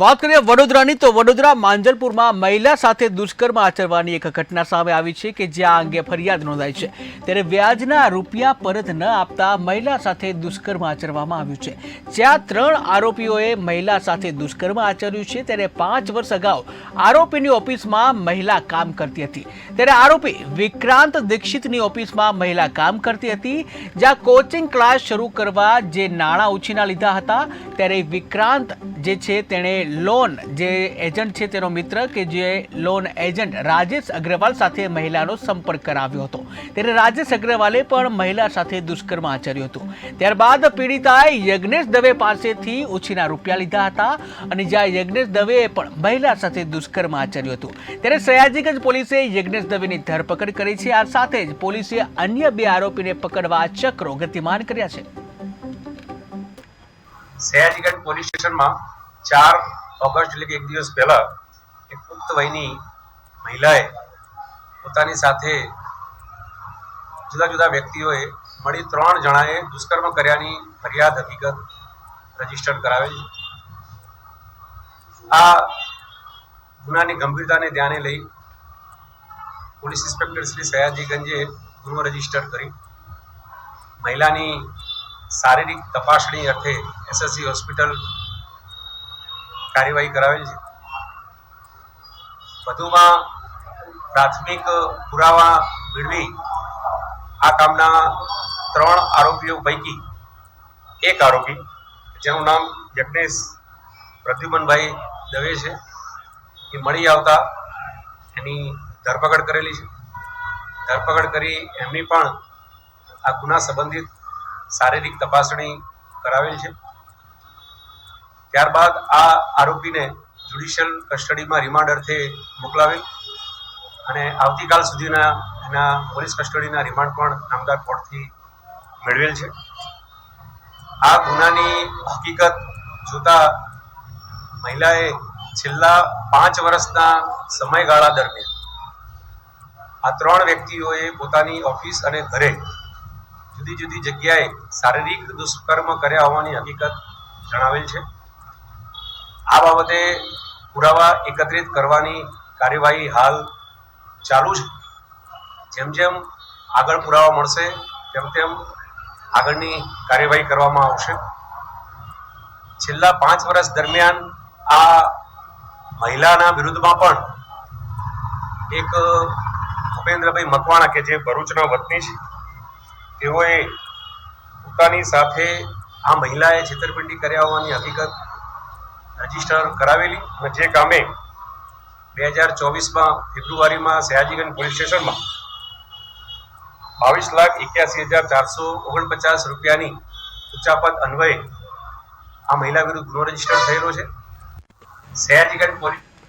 વાત કરીએ વડોદરાની, તો વડોદરા માંજલપુરમાં મહિલા સાથે દુષ્કર્મ આચરવાની એક ઘટના સામે આવી છે કે જ્યાં અંગે ફરિયાદ નોંધાઈ છે. ત્યારે વ્યાજના રૂપિયા પરત ન આપતા મહિલા સાથે દુષ્કર્મ આચરવામાં આવ્યું છે. જ્યાં ત્રણ આરોપીઓએ મહિલા સાથે દુષ્કર્મ આચર્યું છે, ત્યારે પાંચ વર્ષ અગાઉ આરોપીની ઓફિસમાં મહિલા કામ કરતી હતી. ત્યારે આરોપી વિક્રાંત દીક્ષિતની ઓફિસમાં મહિલા કામ કરતી હતી, જ્યાં કોચિંગ ક્લાસ શરૂ કરવા જે નાણાં ઉછીના લીધા હતા, ત્યારે વિક્રાંત જે છે, તેણે લોન જે એજન્ટ છે તેનો મિત્ર કે જે લોન એજન્ટ રાજેશ અગ્રવાલ સાથે મહિલાનો સંપર્ક કરાવ્યો હતો. ત્યારે રાજેશ અગ્રવાલે પણ મહિલા સાથે દુષ્કર્મ આચર્યું હતું. ત્યારબાદ પીડિતાએ યજ્ઞેશ દવે પાસેથી ઉછીના રૂપિયા લીધા હતા અને જ્યાં યજ્ઞેશ દવેએ પણ મહિલા સાથે દુષ્કર્મ આચર્યું હતું. ત્યારે સયાજીગંજ પોલીસે યજ્ઞેશ દવેની ધરપકડ કરી છે. આ સાથે જ પોલીસે અન્ય બે આરોપીને પકડવા ચક્રો ગતિમાન કર્યા છે. સયાજીગંજ પોલીસ સ્ટેશનમાં ચાર ઓગસ્ટ એટલે કે એક દિવસ પહેલા એક પુખ્ત વયની મહિલાએ પોતાની સાથે જુદા જુદા વ્યક્તિઓએ મળી ત્રણ જણાએ દુષ્કર્મ કર્યાની ફરિયાદ હકીકત રજિસ્ટર કરાવેલ. આ ગુનાની ગંભીરતાને ધ્યાને લઈ પોલીસ ઇન્સ્પેક્ટર શ્રી સયાજીગંજે ગુનો રજિસ્ટર કરી. મહિલાની શારીરિક તપાસણી અર્થે એસએસસી હોસ્પિટલ કાર્યવાહી કરાવેલ છે. વધુમાં પ્રાથમિક પુરાવા મેળવી આ કામના ત્રણ આરોપીઓ પૈકી એક આરોપી, જેનું નામ યજ્ઞેશ પ્રદ્યુમનભાઈ દવે છે. એ મળી આવતા એની ધરપકડ કરેલી છે. ધરપકડ કરી એમની પણ આ ગુના સંબંધિત શારીરિક તપાસણી કરાવેલ છે. ત્યારબાદ આ આરોપીને જ્યુડિશિયલ કસ્ટડીમાં રિમાન્ડ અર્થે મોકલાવેલ અને આવતીકાલ સુધીના એના પોલીસ કસ્ટડીના રિમાન્ડ પણ નામદાર કોર્ટથી મેળવેલ છે. આ ગુનાની હકીકત જોતા મહિલાએ છેલ્લા પાંચ વર્ષના સમયગાળા દરમિયાન આ ત્રણ વ્યક્તિઓએ પોતાની ઓફિસ અને ઘરે જુદી જુદી જગ્યાએ શારીરિક દુષ્કર્મ કર્યા હોવાની હકીકત જણાવેલ છે. આ બાબતે પુરાવા એકત્રિત કરવાની કાર્યવાહી હાલ ચાલુ છે. જેમ જેમ આગળ પુરાવા મળશે, તેમ તેમ આગળની કાર્યવાહી કરવામાં આવશે. છેલ્લા પાંચ વર્ષ દરમિયાન આ મહિલાના વિરુદ્ધમાં પણ એક ભૂપેન્દ્રભાઈ મકવાણા કે જે ભરૂચના વતની છે, તેઓએ પોતાની સાથે આ મહિલાએ છેતરપિંડી કર્યા હોવાની હકીકત રજિસ્ટર કરાવેલી અને જે કામે બે હજાર ચોવીસમાં ફેબ્રુઆરીમાં સયાજીગંજ પોલીસ સ્ટેશનમાં બાવીસ લાખ એક્યાસી હજાર ચારસો ઓગણપચાસ રૂપિયાની ઉચ્ચાપત અન્વયે આ મહિલા વિરુદ્ધ ગુનો રજિસ્ટર થયેલો છે. સયાજીગંજ પોલીસ